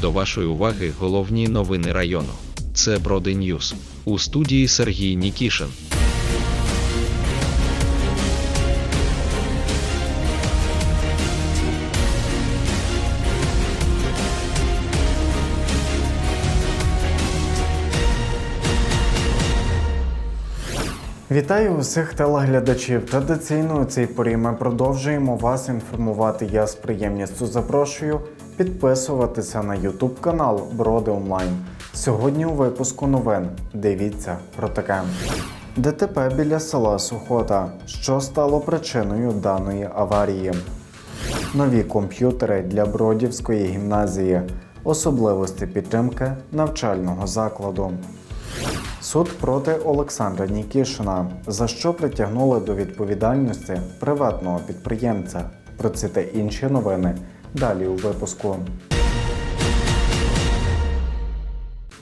До вашої уваги головні новини району. Це Броди Ньюс. У студії Сергій Нікішин. Вітаю усіх телеглядачів. Традиційно у цій порі ми продовжуємо вас інформувати. Я з приємністю запрошую підписуватися на YouTube канал Броди Онлайн. Сьогодні у випуску новин. Дивіться про таке. ДТП біля села Сухота. Що стало причиною даної аварії? Нові комп'ютери для Бродівської гімназії. Особливості підтримки навчального закладу. Суд проти Олександра Нікішина, за що притягнули до відповідальності приватного підприємця. Про це та інші новини далі у випуску.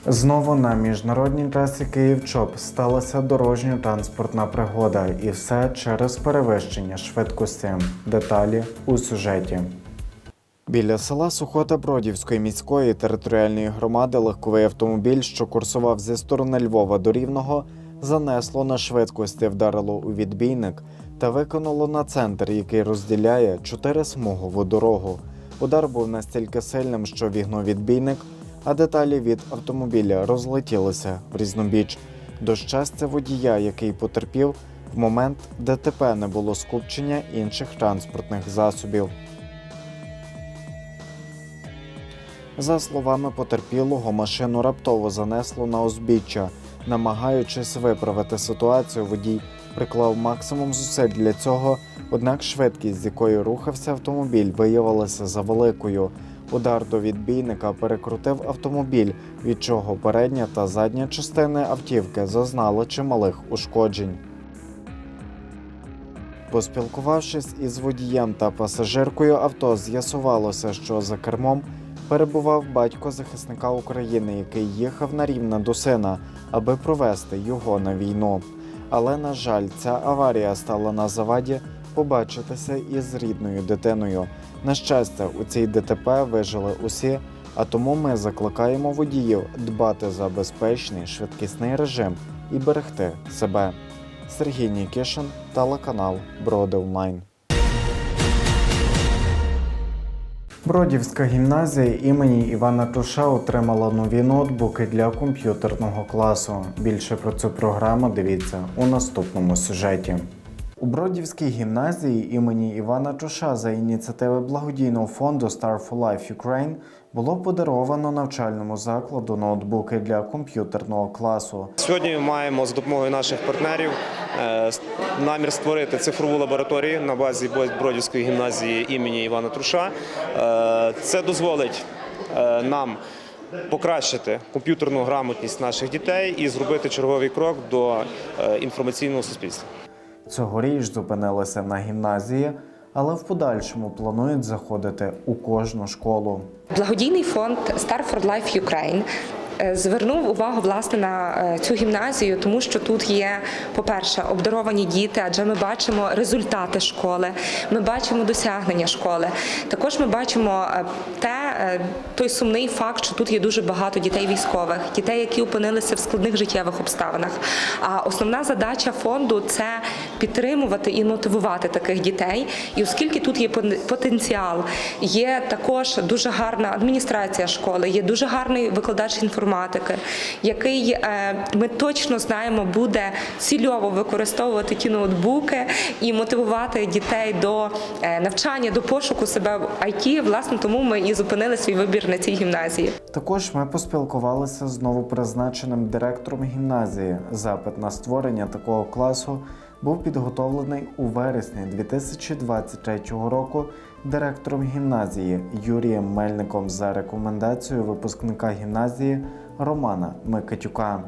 Знову на міжнародній трасі Київ-Чоп сталася дорожньо-транспортна пригода, і все через перевищення швидкості. Деталі у сюжеті. Біля села Сухота Бродівської міської територіальної громади легковий автомобіль, що курсував зі сторони Львова до Рівного, занесло на швидкості, вдарило у відбійник та виконало на центр, який розділяє чотирисмугову дорогу. Удар був настільки сильним, що вігнув відбійник, а деталі від автомобіля розлетілися в різнобіч. До щастя, водія, який потерпів, в момент ДТП не було скупчення інших транспортних засобів. За словами потерпілого, машину раптово занесло на узбіччя. Намагаючись виправити ситуацію, водій приклав максимум зусиль для цього, однак швидкість, з якою рухався автомобіль, виявилася завеликою. Удар до відбійника перекрутив автомобіль, від чого передня та задня частини автівки зазнали чималих ушкоджень. Поспілкувавшись із водієм та пасажиркою авто, з'ясувалося, що за кермом перебував батько захисника України, який їхав на рівне до сина, аби провести його на війну. Але на жаль, ця аварія стала на заваді побачитися із рідною дитиною. На щастя, у цій ДТП вижили усі, а тому ми закликаємо водіїв дбати за безпечний швидкісний режим і берегти себе. Сергій Нікішин, телеканал Броди Онлайн. Бродівська гімназія імені Івана Туша отримала нові ноутбуки для комп'ютерного класу. Більше про цю програму дивіться у наступному сюжеті. У Бродівській гімназії імені Івана Туша за ініціативи благодійного фонду Star for Life Ukraine було подаровано навчальному закладу ноутбуки для комп'ютерного класу. Сьогодні ми маємо за допомогою наших партнерів е, намір створити цифрову лабораторію на базі Бродівської гімназії імені Івана Труша. Е, Це дозволить е, нам покращити комп'ютерну грамотність наших дітей і зробити черговий крок до інформаційного суспільства. Цьогоріч зупинилися на гімназії, але в подальшому планують заходити у кожну школу. Благодійний фонд Star for Life Ukraine звернув увагу власне на е, цю гімназію, тому що тут є, по-перше, обдаровані діти, адже ми бачимо результати школи, ми бачимо досягнення школи. Також ми бачимо е, те, е, той сумний факт, що тут є дуже багато дітей військових, дітей, які опинилися в складних життєвих обставинах. А основна задача фонду це підтримувати і мотивувати таких дітей. І оскільки тут є потенціал, є також дуже гарна адміністрація школи, є дуже гарний викладач інформатики, який е, ми точно знаємо буде цільово використовувати ті ноутбуки і мотивувати дітей до е, навчання, до пошуку себе в IT. Власне, тому ми і зупинили свій вибір на цій гімназії. Також ми поспілкувалися з новопризначеним директором гімназії. Запит на створення такого класу був підготовлений у вересні 2023 року директором гімназії Юрієм Мельником за рекомендацією випускника гімназії Романа Микитюка.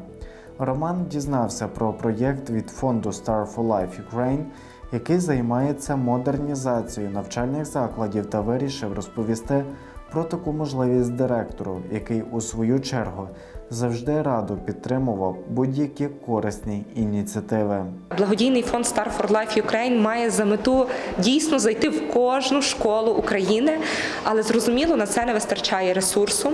Роман дізнався про проєкт від фонду Star for Life Ukraine, який займається модернізацією навчальних закладів та вирішив розповісти про таку можливість директору, який у свою чергу завжди радо підтримував будь-які корисні ініціативи. Благодійний фонд Star for Life Ukraine має за мету дійсно зайти в кожну школу України, але зрозуміло на це не вистачає ресурсу.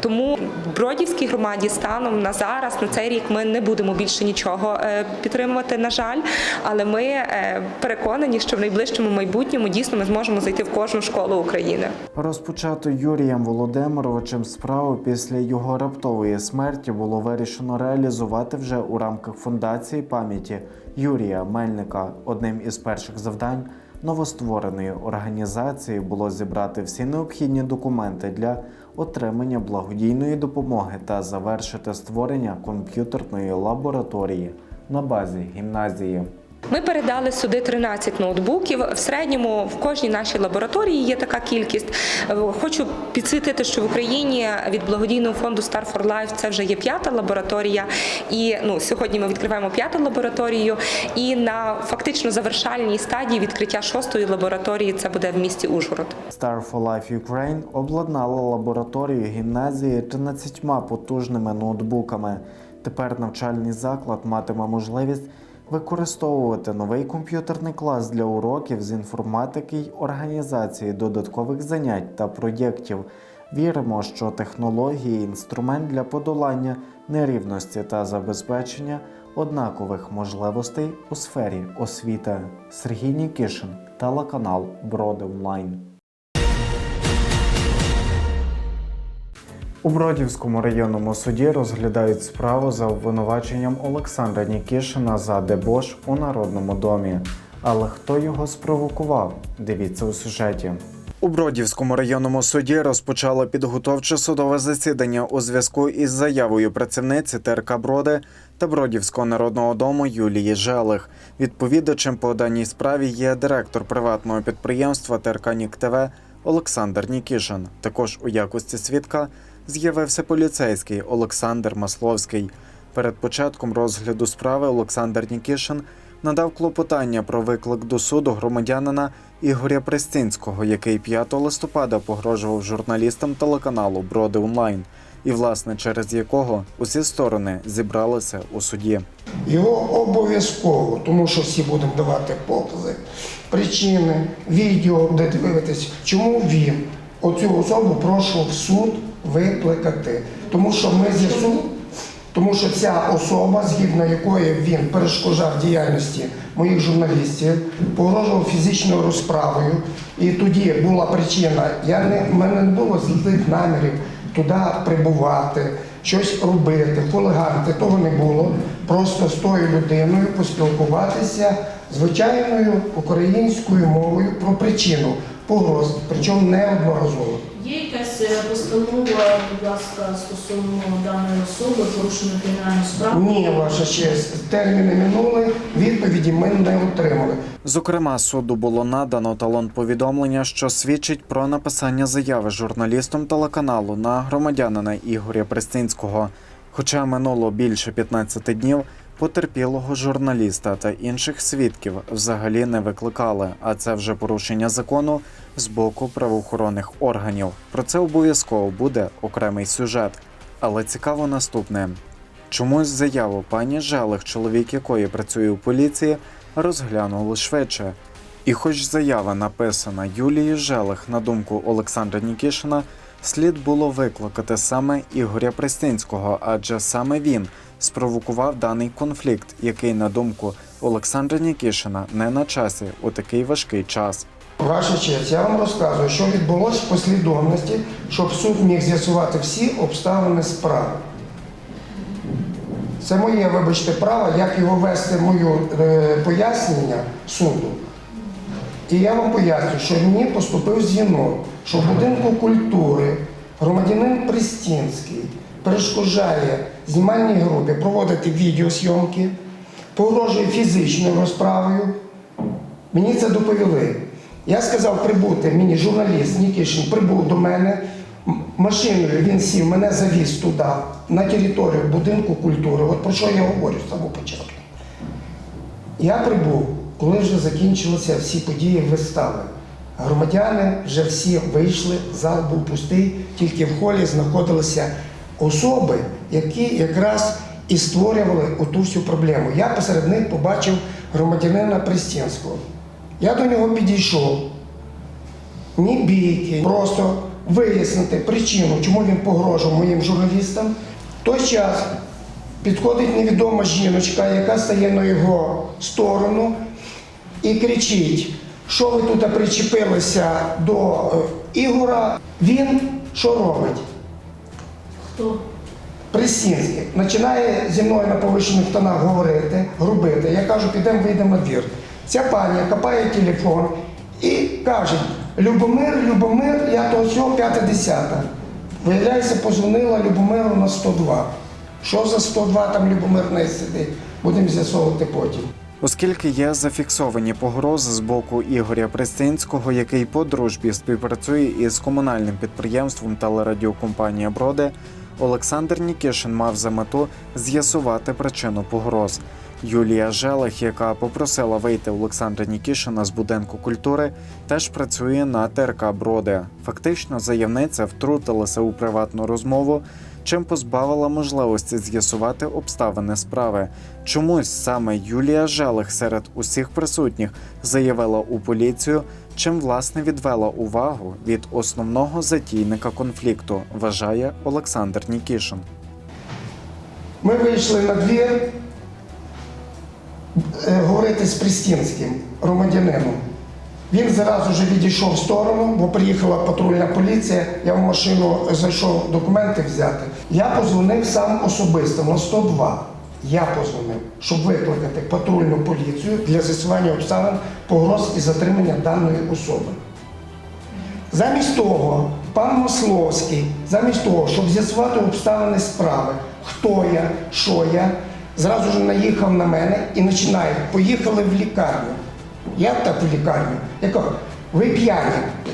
Тому в Бродівській громаді станом на зараз на цей рік ми не будемо більше нічого е, підтримувати. На жаль, але ми е, переконані, що в найближчому майбутньому дійсно ми зможемо зайти в кожну школу України. Розпочато Юрієм Володимировичем справу після його раптової смерті було вирішено реалізувати вже у рамках фундації пам'яті Юрія Мельника. Одним із перших завдань новоствореної організації було зібрати всі необхідні документи для отримання благодійної допомоги та завершити створення комп'ютерної лабораторії на базі гімназії. Ми передали сюди 13 ноутбуків. В середньому в кожній нашій лабораторії є така кількість. Е, Хочу підсвітити, що в Україні від благодійного фонду Star for Life це вже є п'ята лабораторія. І ну сьогодні ми відкриваємо п'яту лабораторію. І на фактично завершальній стадії відкриття шостої лабораторії це буде в місті Ужгород. Star for Life Ukraine обладнала лабораторію гімназії 13 потужними ноутбуками. Тепер навчальний заклад матиме можливість використовувати новий комп'ютерний клас для уроків з інформатики й організації додаткових занять та проєктів. Віримо, що технології інструмент для подолання нерівності та забезпечення однакових можливостей у сфері освіти. Сергій Нікішин, телеканал Броди Онлайн. У Бродівському районному суді розглядають справу за обвинуваченням Олександра Нікішина за дебош у Народному домі. Але хто його спровокував? Дивіться у сюжеті. У Бродівському районному суді розпочало підготовче судове засідання у зв'язку із заявою працівниці ТРК Броди та Бродівського народного дому Юлії Желих. Відповідачем по даній справі є директор приватного підприємства ТРК Нік ТВ Олександр Нікішин. Також у якості свідка з'явився поліцейський Олександр Масловський. Перед початком розгляду справи Олександр Нікішин надав клопотання про виклик до суду громадянина Ігоря Престинського, який 5 листопада погрожував журналістам телеканалу Броди Онлайн, і власне через якого усі сторони зібралися у суді. Його обов'язково, тому що всі будемо давати покази, причини, відео, де дивитись, чому він оцю особу прошу в суд викликати. Тому що ми з'ясуємо, тому що ця особа, згідно якої він перешкоджав діяльності моїх журналістів, погрожував фізичною розправою. І тоді була причина, я не, в мене не було злих намірів туди прибувати, щось робити, хулиганити, того не було. Просто з тою людиною поспілкуватися звичайною українською мовою про причину погроз, причому неодноразово. Є якась е, постанова, будь ласка, стосовно даної особи, порушення кримінальної справи? Ні, ваша честь, терміни минули, відповіді ми не отримали. Зокрема, суду було надано талон повідомлення, що свідчить про написання заяви журналістом телеканалу на громадянина Ігоря Престинського. Хоча минуло більше 15 днів, потерпілого журналіста та інших свідків взагалі не викликали, а це вже порушення закону з боку правоохоронних органів. Про це обов'язково буде окремий сюжет. Але цікаво наступне. Чомусь заяву пані Желих, чоловік якої працює у поліції, розглянули швидше. І хоч заява написана Юлії Желих, на думку Олександра Нікішина, слід було викликати саме Ігоря Пристинського, адже саме він спровокував даний конфлікт, який, на думку Олександра Нікішина, не на часі у такий важкий час. Ваша честь, я вам розказую, що відбулося в послідовності, щоб суд міг з'ясувати всі обставини справи. Це моє, вибачте, право, як його вести мою е, пояснення суду. І я вам поясню, що мені поступив дзвінок, що в будинку культури громадянин Пристінський перешкоджає знімальній групі проводити відеозйомки, погрожує фізичною розправою. Мені це доповіли. Я сказав прибути, мені журналіст Нікішин прибув до мене. Машиною він сів, мене завіз туди, на територію будинку культури. От про що я говорю з самого початку. Я прибув, коли вже закінчилися всі події вистави. Громадяни вже всі вийшли, зал був пустий, тільки в холі знаходилися особи, які якраз і створювали оту всю проблему. Я посеред них побачив громадянина Пристінського. Я до нього підійшов. Ні бійки, просто вияснити причину, чому він погрожував моїм журналістам. В той час підходить невідома жіночка, яка стає на його сторону і кричить, що ви тут причепилися до е, Ігора. Він що робить? Хто? Присінський починає зі мною на повищених тонах говорити, грубити. Я кажу, підемо вийдемо на двір. Ця пані хапає телефон і каже: Любомир, Любомир, я то всього п'яте десята. Виявляється, позвонила Любомиру на 102. Що за 102 там Любомир не сидить? Будемо з'ясовувати потім. Оскільки є зафіксовані погрози з боку Ігоря Пристинського, який по дружбі співпрацює із комунальним підприємством телерадіокомпанія Броди, Олександр Нікішин мав за мету з'ясувати причину погроз. Юлія Желих, яка попросила вийти Олександра Нікішина з будинку культури, теж працює на ТРК Броди. Фактично, заявниця втрутилася у приватну розмову, чим позбавила можливості з'ясувати обставини справи. Чомусь саме Юлія Желих серед усіх присутніх заявила у поліцію, чим власне відвела увагу від основного затійника конфлікту, вважає Олександр Нікішин. Ми вийшли на двір е, говорити з Пристінським громадянином. Він зразу ж відійшов в сторону, бо приїхала патрульна поліція. Я в машину зайшов документи взяти. Я позвонив сам особисто на 102. Я позвонив, щоб викликати патрульну поліцію для з'ясування обставин погроз і затримання даної особи. Замість того, пан Масловський, замість того, щоб з'ясувати обставини справи, хто я, що я, зразу ж наїхав на мене і починає, поїхали в лікарню. Як так в лікарню? Я кажу, ви п'яні.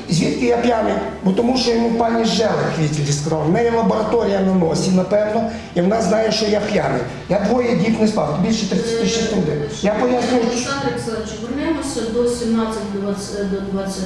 Звідки я п'яний? Бо тому що йому пані Желих відділі сказав, в неї лабораторія на носі, напевно, і вона знає, що я п'яний. Я двоє діб не спав, більше 36 годин. Я поясню, Олександр Олександрович, вернемося до 17 до 20,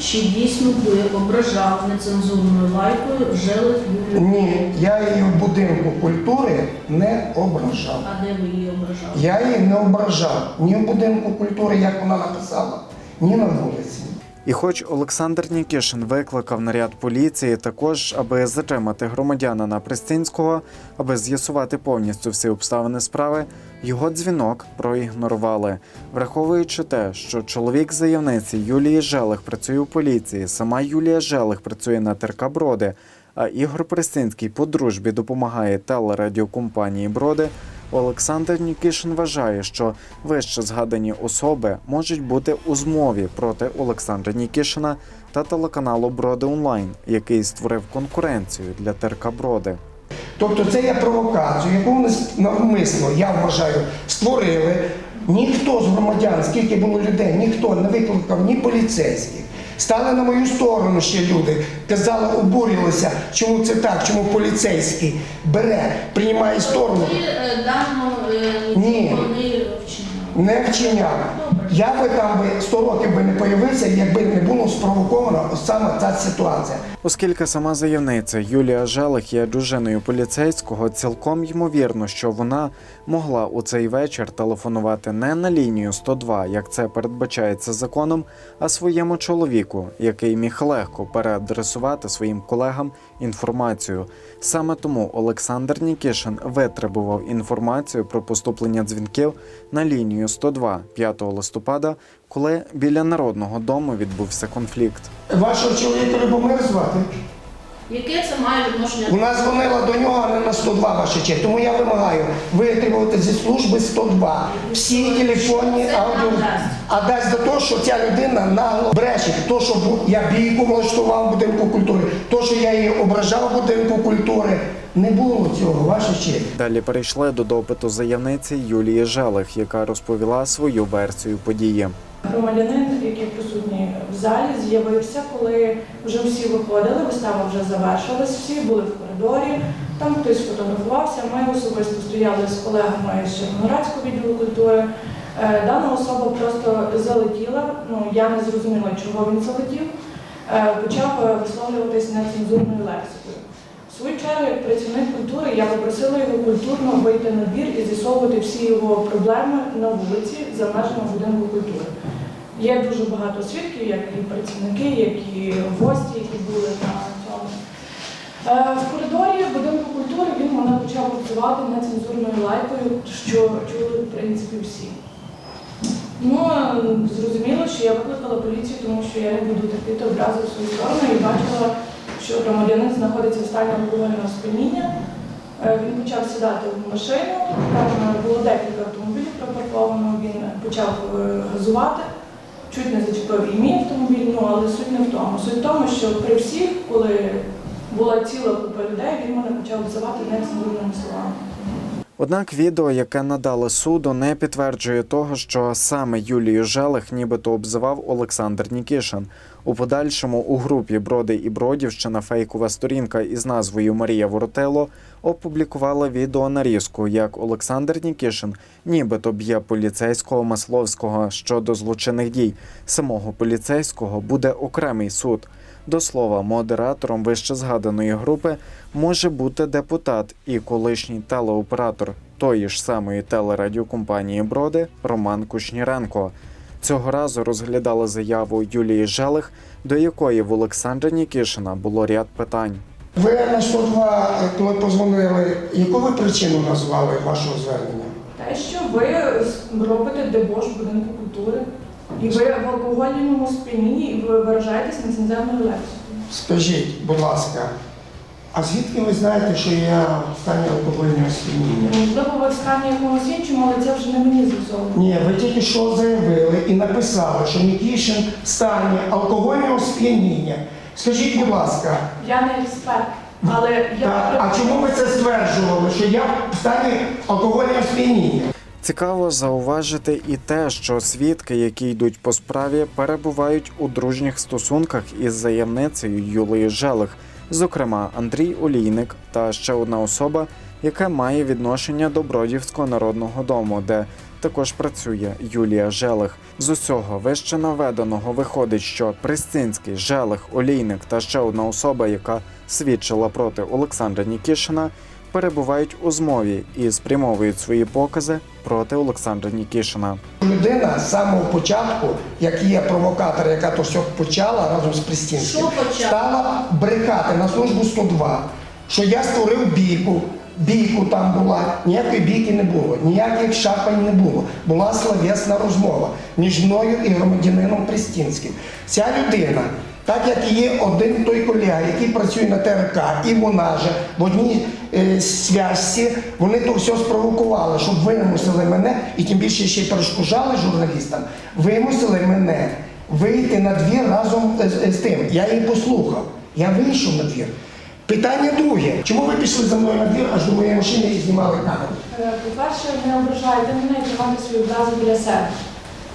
Чи дійсно ви ображав нецензурною лайкою Желих Юлію? ні, я її в будинку культури не ображав. А де ви її ображали? Я її не ображав ні в будинку культури, як вона написала, ні на вулиці. І хоч Олександр Нікішин викликав наряд поліції також, аби затримати громадянина Пристинського, аби з'ясувати повністю всі обставини справи, його дзвінок проігнорували, враховуючи те, що чоловік заявниці Юлії Желих працює у поліції, сама Юлія Желих працює на ТРК Броди, а Ігор Пристинський по дружбі допомагає телерадіокомпанії Броди. Олександр Нікішин вважає, що вище згадані особи можуть бути у змові проти Олександра Нікішина та телеканалу Броди Онлайн, який створив конкуренцію для ТРК Броди. Тобто це є провокацію, яку вони навмисно, я вважаю, створили. Ніхто з громадян, скільки було людей, ніхто не викликав ні поліцейських. Стали на мою сторону ще люди, казали, обурилися, чому це так, чому поліцейський бере, приймає сторону. Е, е, Ні. Не вчиняв. Я би там би 100 років би не появився, якби не було спровоковано саме ця ситуація. Оскільки сама заявниця Юлія Желих є дружиною поліцейського, цілком ймовірно, що вона могла у цей вечір телефонувати не на лінію 102, як це передбачається законом, а своєму чоловіку, який міг легко переадресувати своїм колегам інформацію. Саме тому Олександр Нікішин витребував інформацію про поступлення дзвінків на лінію 102 5 листопада, коли біля народного дому відбувся конфлікт. Вашого чоловіка Любомир звати? Яке це має відношення? Вона дзвонила до нього, а не на 102, ваша честь. Тому я вимагаю витримувати зі служби 102 всі телефонні аудіо. А дасть за те, що ця людина нагло бреше. То, що бу- я бійку влаштував в будинку культури, то, що я її ображав в будинку культури. Не було цього, ваша честь. Далі перейшли до допиту заявниці Юлії Желих, яка розповіла свою версію події. Громадянин, який присутній в залі, з'явився, коли вже всі виходили, вистава вже завершилась, всі були в коридорі, там хтось фотографувався. Ми особисто стояли з колегами з Червоноградського відділу культури. Е, Дана особа просто залетіла, ну я не зрозуміла, чого він залетів, Е, почав е, висловлюватись нецензурною лексикою. В свою чергу, як працівник культури, я попросила його культурно вийти на двір і з'ясовувати всі його проблеми на вулиці за межами будинку культури. Є дуже багато свідків, як і працівники, як і гості, які були на цьому. В коридорі будинку культури він мене почав працювати нецензурною лайкою, що чули в принципі всі. Ну, зрозуміло, що я викликала поліцію, тому що я не буду терпіти образи в свою сторону і бачила, що громадянин знаходиться в стані алкогольного сп'яніння. Е, Він почав сідати в машину, там е, було декілька автомобілів припарковано, він почав е, газувати, чуть не зачепив і мій автомобіль, ну але суть не в тому. Суть в тому, що при всіх, коли була ціла купа людей, він мене почав обзивати нецензурними словами. Однак відео, яке надали суду, не підтверджує того, що саме Юлію Желих нібито обзивав Олександр Нікішин. У подальшому у групі Броди і Бродівщина фейкова сторінка із назвою Марія Воротело опублікувала відео нарізку, як Олександр Нікішин нібито б'є поліцейського Масловського щодо злочинних дій. Самого поліцейського буде окремий суд. До слова, модератором вище згаданої групи може бути депутат і колишній телеоператор тої ж самої телерадіокомпанії Броди Роман Кушніренко. Цього разу розглядали заяву Юлії Желих, до якої в Олександра Нікішина було ряд питань. Ви на 102, е, коли позвонили, яку ви причину назвали вашого звернення? Те, що ви робите дебош будинку культури, і ви в алкогольному сп'янінні, і ви виражаєтесь нецензурною лексикою. Скажіть, будь ласка, а звідки ви знаєте, що я в стані алкогольного сп'яніння? Можливо, ви в стані якомусь іншому, але це вже не мені з'ясовано. Ні, ви тільки що заявили і написали, що Нікішин в стані алкогольного сп'яніння. Скажіть, будь ласка, Я не експерт, але я так, а чому ви це стверджували, що я в стані алкогольного сп'яніння? Цікаво зауважити і те, що свідки, які йдуть по справі, перебувають у дружніх стосунках із заявницею Юлією Желих, зокрема Андрій Олійник та ще одна особа, яка має відношення до Бродівського народного дому, де також працює Юлія Желих. З усього вище наведеного виходить, що Пристинський, Желих, Олійник та ще одна особа, яка свідчила проти Олександра Нікішина, перебувають у змові і спрямовують свої покази проти Олександра Нікішина. Людина з самого початку, як є провокатор, яка то все почала разом з Пристінським, стала брехати на службу 102, що я створив бійку. Бійку там була, ніякої бійки не було, ніяких шапань не було. Була словесна розмова між мною і громадянином Пристінським. Ця людина, так як є один той колега, який працює на ТРК, і вона же в одній зв'язці, вони то все спровокували, щоб вимусили мене, і тим більше ще й перешкоджали журналістам, вимусили мене вийти на двір разом з, з тим. Я її послухав. Я вийшов на двір. Питання друге. Чому ви пішли за мною на двір аж до моєї машини і знімали камеру? Е, По-перше, не ображайте мене і тримайте свої образи для себе.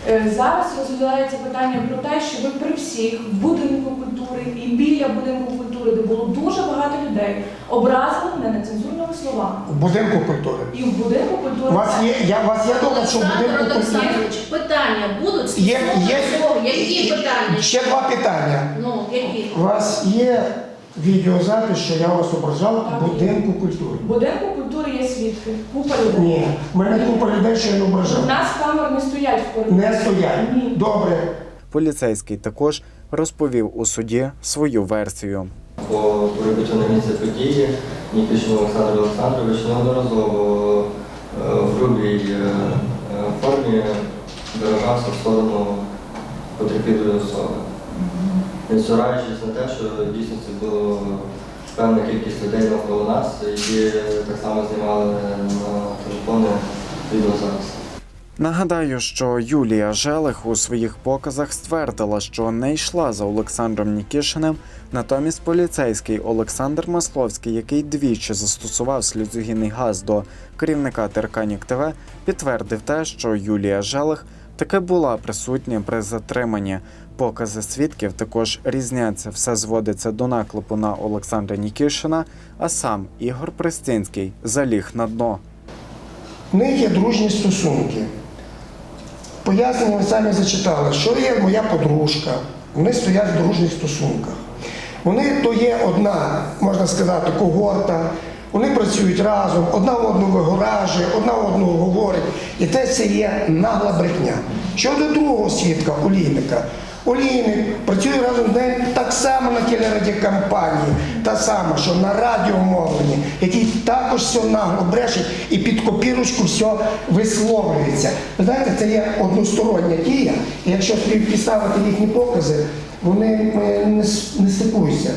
Е, Зараз розглядається питання про те, що ви при всіх в будинку культури і біля будинку культури, де було дуже багато людей, образили мене нецензурними словами. В будинку культури. І в будинку культури У вас є, я, у вас є доказ, що в Олександр будинку культури. Олександрович, питання будуть Є, стосовно є, цього? Які питання? ще два питання. Ну, які? У вас є відеозапис, що я вас ображав в будинку культури? В будинку культури є свідки, купа людей. Ні, в мене купа людей, що я не У ображав. нас камер не стоять в коридорі. Не стоять. Ні. Добре. Поліцейський також розповів у суді свою версію. По прибуттю на місце події Нікішин Олександр Олександрович неодноразово е, в грубій е, е, формі виражався в сторону потерпілої особи. Не цураючись на те, що в дійсності було певна кількість людей навколо нас, які так само знімали на телефони відеозапис. Нагадаю, що Юлія Желих у своїх показах ствердила, що не йшла за Олександром Нікішиним. Натомість поліцейський Олександр Масловський, який двічі застосував сльозогінний газ до керівника ТРК «Нік ТВ, підтвердив те, що Юлія Желих таки була присутня при затриманні. Покази свідків також різняться. Все зводиться до наклепу на Олександра Нікішина, а сам Ігор Пристинський заліг на дно. В них є дружні стосунки. Пояснення ви самі зачитали, що є моя подружка. Вони стоять в дружніх стосунках. Вони то є одна, можна сказати, когорта. Вони працюють разом, одна одну вигоражує, одна одну говорить. І те це є нагла брехня. Щодо другого свідка, олійника. Олійник працює разом з ним так само на телерадіокампанії, та сама, що на радіомовленні, який також все нагло брешить і під копірочку все висловлюється. Ви знаєте, це є одностороння дія, і якщо співпідставити їхні покази, вони не, не стикуються.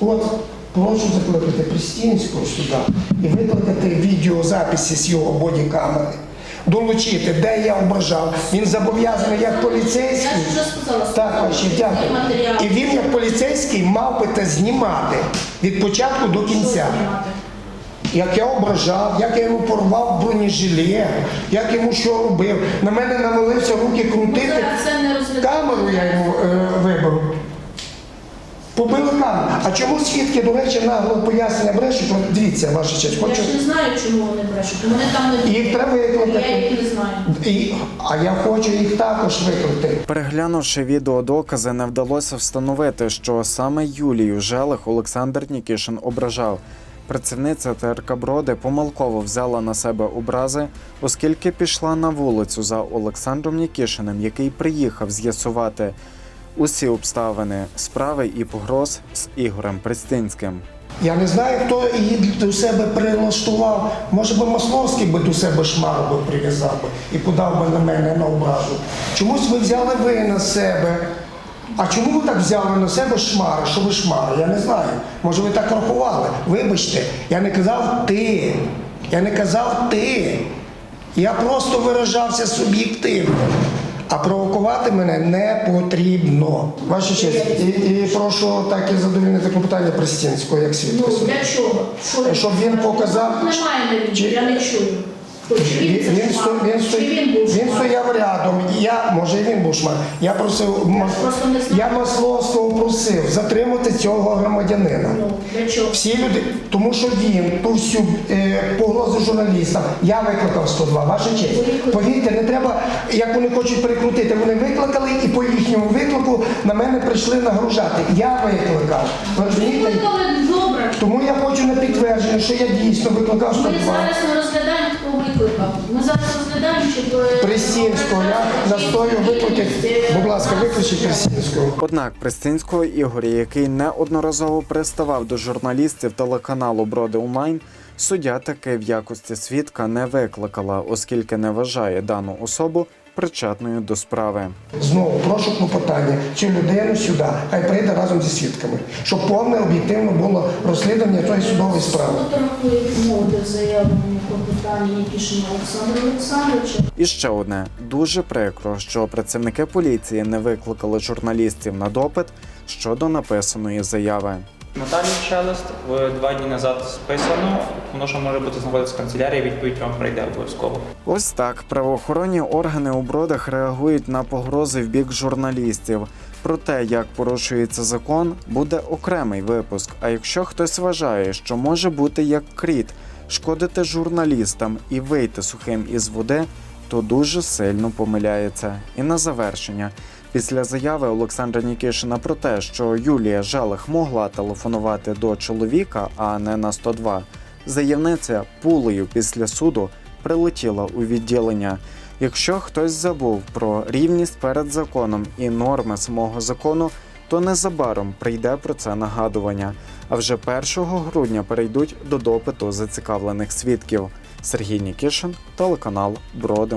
От прошу закликати Пристінського сюди і викликати відеозаписи з його бодікамери. Долучити, де я ображав. Він зобов'язаний як поліцейський. Я вже сказала, Так, ваші, дякую. І він як поліцейський мав би те знімати від початку до кінця. Як я ображав, як я йому порвав бронежилет, як йому що робив. На мене навалився руки крутити. розглядаємо. Камеру я йому е, вибив. Побили камеру. А чому свідки, до речі, нагло пояснення брешуть? От Дивіться, ваша честь, Я хочу. ж не знаю, чому вони брешуть. Вони там не Їх треба Я їх не знаю. І, а я хочу їх також викликати. Переглянувши відеодокази, не вдалося встановити, що саме Юлію Желих Олександр Нікішин ображав. Працівниця ТРК Броди помилково взяла на себе образи, оскільки пішла на вулицю за Олександром Нікішиним, який приїхав з'ясувати усі обставини справи і погроз з Ігорем Пристинським. Я не знаю, хто її до себе прилаштував. Може би Масловський би до себе шмару би прив'язав би і подав би на мене на образу. Чомусь ви взяли ви на себе. А чому ви так взяли на себе шмари? Що ви шмари? Я не знаю. Може ви так рахували? Вибачте, я не казав ти. Я не казав ти. Я просто виражався суб'єктивно. А провокувати мене не потрібно. Ваша честь, і, і прошу так і задовільнити клопотання Пристінського як свідка. Ну, для чого? Що Щоб він показав- Немає навіть, я не чую. То Чи Він, він це він, сто- він, чи він був він шмар? стояв рядом. і Я, може, і він був шмар. Я просив Мас- просто не знаю. я Масловського просив затримати цього громадянина. Ну, для чого? Всі люди, тому що він ту всю е, погрозу журналістам. Я викликав 102, ваша честь. Повірте, не треба, як вони хочуть перекрутити. Вони викликали і по їхньому виклику на мене прийшли нагружати. Я викликав. Ви розумієте? Викликали добре. Тому я хочу на підтвердження, що я дійсно викликав Ми 102. зараз не розглядаємо, хто викликав. Ми зараз розглядаємо, щоб... е, Присінського, я настою викликати. Будь ласка, виключіть Присінського. Однак Пристинського Ігоря, який неодноразово приставав до журналістів телеканалу Броди Онлайн, суддя таки в якості свідка не викликала, оскільки не вважає дану особу причетною до справи. Знову прошу клопотання цю людину сюди, хай прийде разом зі свідками, щоб повне об'єктивно було розслідування тої судової справи. І ще одне дуже прикро, що працівники поліції не викликали журналістів на допит щодо написаної заяви. Наталію Челест в два дні назад списано. Воно що може бути знаходитися в канцелярії, відповідь вам прийде обов'язково. Ось так правоохоронні органи у бродах реагують на погрози в бік журналістів. Про те, як порушується закон, буде окремий випуск. А якщо хтось вважає, що може бути як кріт, шкодити журналістам і вийти сухим із води, то дуже сильно помиляється. І на завершення. Після заяви Олександра Нікішина про те, що Юлія Желих могла телефонувати до чоловіка, а не на 102, заявниця пулею після суду прилетіла у відділення. Якщо хтось забув про рівність перед законом і норми самого закону, то незабаром прийде про це нагадування. А вже 1 грудня перейдуть до допиту зацікавлених свідків. Сергій Нікішин, телеканал Броди.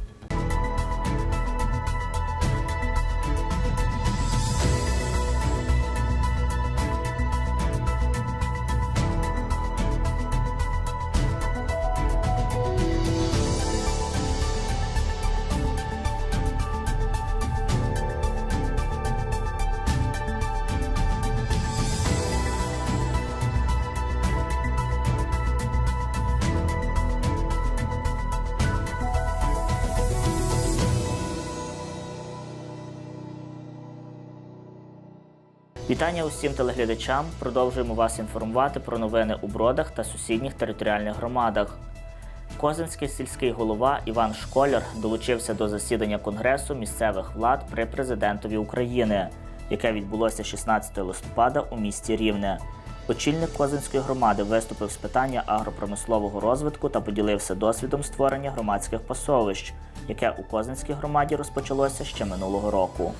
Вітання усім телеглядачам. Продовжуємо вас інформувати про новини у Бродах та сусідніх територіальних громадах. Козинський сільський голова Іван Школяр долучився до засідання Конгресу місцевих влад при президентові України, яке відбулося 16 листопада у місті Рівне. Очільник Козинської громади виступив з питання агропромислового розвитку та поділився досвідом створення громадських пасовищ, яке у Козинській громаді розпочалося ще минулого року.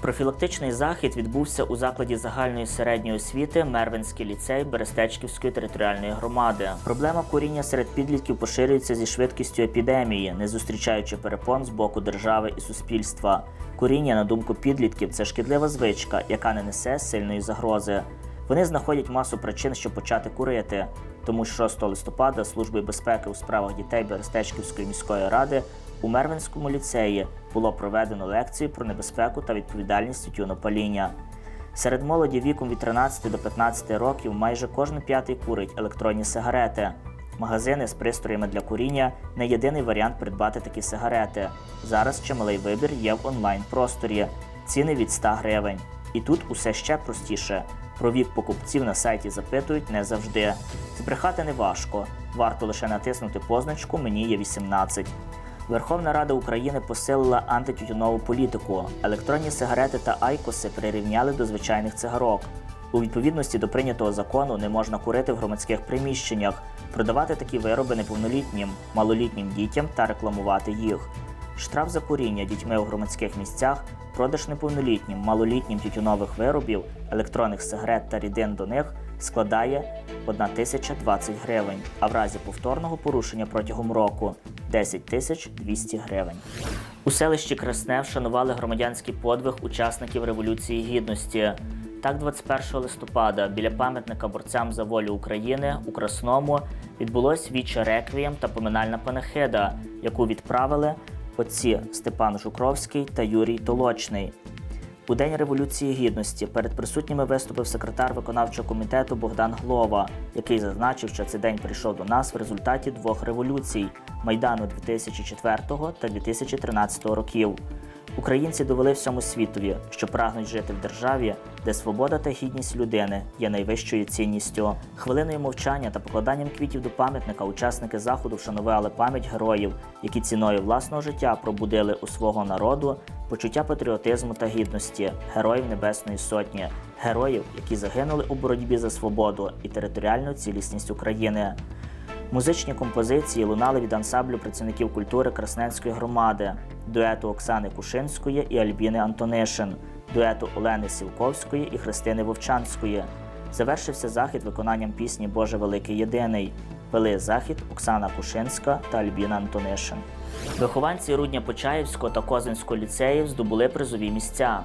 Профілактичний захід відбувся у закладі загальної середньої освіти Мервинський ліцей Берестечківської територіальної громади. Проблема куріння серед підлітків поширюється зі швидкістю епідемії, не зустрічаючи перепон з боку держави і суспільства. Куріння, на думку підлітків, це шкідлива звичка, яка не несе сильної загрози. Вони знаходять масу причин, щоб почати курити. Тому 6 листопада Службою безпеки у справах дітей Берестечківської міської ради у Мервинському ліцеї було проведено лекцію про небезпеку та відповідальність тютюнопаління. Серед молоді віком від 13 до 15 років майже кожен п'ятий курить електронні сигарети. Магазини з пристроями для куріння не єдиний варіант придбати такі сигарети. Зараз чималий вибір є в онлайн-просторі. Ціни від 100 гривень. І тут усе ще простіше. Про вік покупців на сайті запитують не завжди. Збрехати не важко. Варто лише натиснути позначку Мені є 18. Верховна Рада України посилила антитютюнову політику. Електронні сигарети та айкоси прирівняли до звичайних цигарок. У відповідності до прийнятого закону не можна курити в громадських приміщеннях, продавати такі вироби неповнолітнім, малолітнім дітям та рекламувати їх. Штраф за куріння дітьми у громадських місцях, продаж неповнолітнім, малолітнім тютюнових виробів, електронних сигарет та рідин до них складає 1020 гривень, а в разі повторного порушення протягом року 10 тисяч 200 гривень. У селищі Красне вшанували громадянський подвиг учасників Революції Гідності. Так, 21 листопада біля пам'ятника борцям за волю України у Красному відбулось віче реквієм та поминальна панахида, яку відправили отці Степан Жукровський та Юрій Толочний. У День Революції Гідності перед присутніми виступив секретар виконавчого комітету Богдан Глова, який зазначив, що цей день прийшов до нас в результаті двох революцій Майдану 2004 та 2013 років. Українці довели всьому світові, що прагнуть жити в державі, де свобода та гідність людини є найвищою цінністю. Хвилиною мовчання та покладанням квітів до пам'ятника учасники заходу вшанували пам'ять героїв, які ціною власного життя пробудили у свого народу почуття патріотизму та гідності, героїв Небесної Сотні, героїв, які загинули у боротьбі за свободу і територіальну цілісність України. Музичні композиції лунали від ансамблю працівників культури Красненської громади, дуету Оксани Кушинської і Альбіни Антонишин, дуету Олени Сілковської і Христини Вовчанської. Завершився захід виконанням пісні Боже Великий Єдиний. Вели захід Оксана Кушинська та Альбіна Антонишин. Вихованці Рудня Почаївського та Козинського ліцеїв здобули призові місця.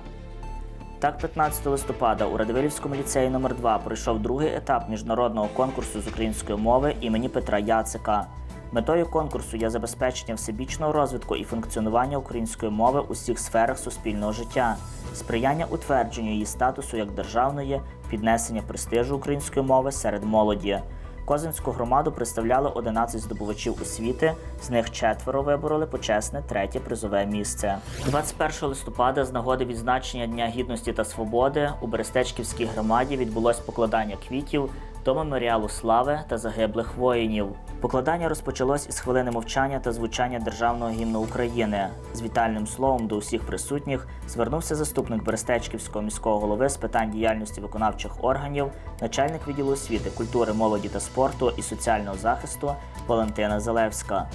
Так, 15 листопада у Радивилівському ліцеї номер 2 пройшов другий етап міжнародного конкурсу з української мови імені Петра Яцика. Метою конкурсу є забезпечення всебічного розвитку і функціонування української мови у всіх сферах суспільного життя, сприяння утвердженню її статусу як державної, піднесення престижу української мови серед молоді. Козинську громаду представляло 11 здобувачів освіти, з них четверо вибороли почесне третє призове місце. 21 листопада з нагоди відзначення Дня гідності та свободи у Берестечківській громаді відбулось покладання квітів до меморіалу слави та загиблих воїнів. Покладання розпочалось із хвилини мовчання та звучання державного гімну України. З вітальним словом до усіх присутніх звернувся заступник Берестечківського міського голови з питань діяльності виконавчих органів, начальник відділу освіти, культури, молоді та спорту і соціального захисту Валентина Залевська.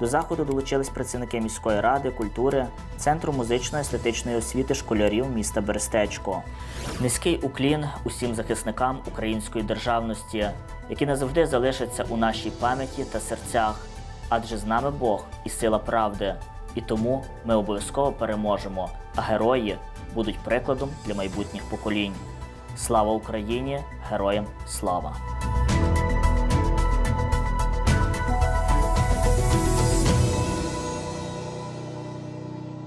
До заходу долучились працівники міської ради, культури, центру музично-естетичної освіти школярів міста Берестечко. Низький уклін усім захисникам української державності, які назавжди залишаться у нашій пам'яті та серцях, адже з нами Бог і сила правди. І тому ми обов'язково переможемо, а герої будуть прикладом для майбутніх поколінь. Слава Україні! Героям слава!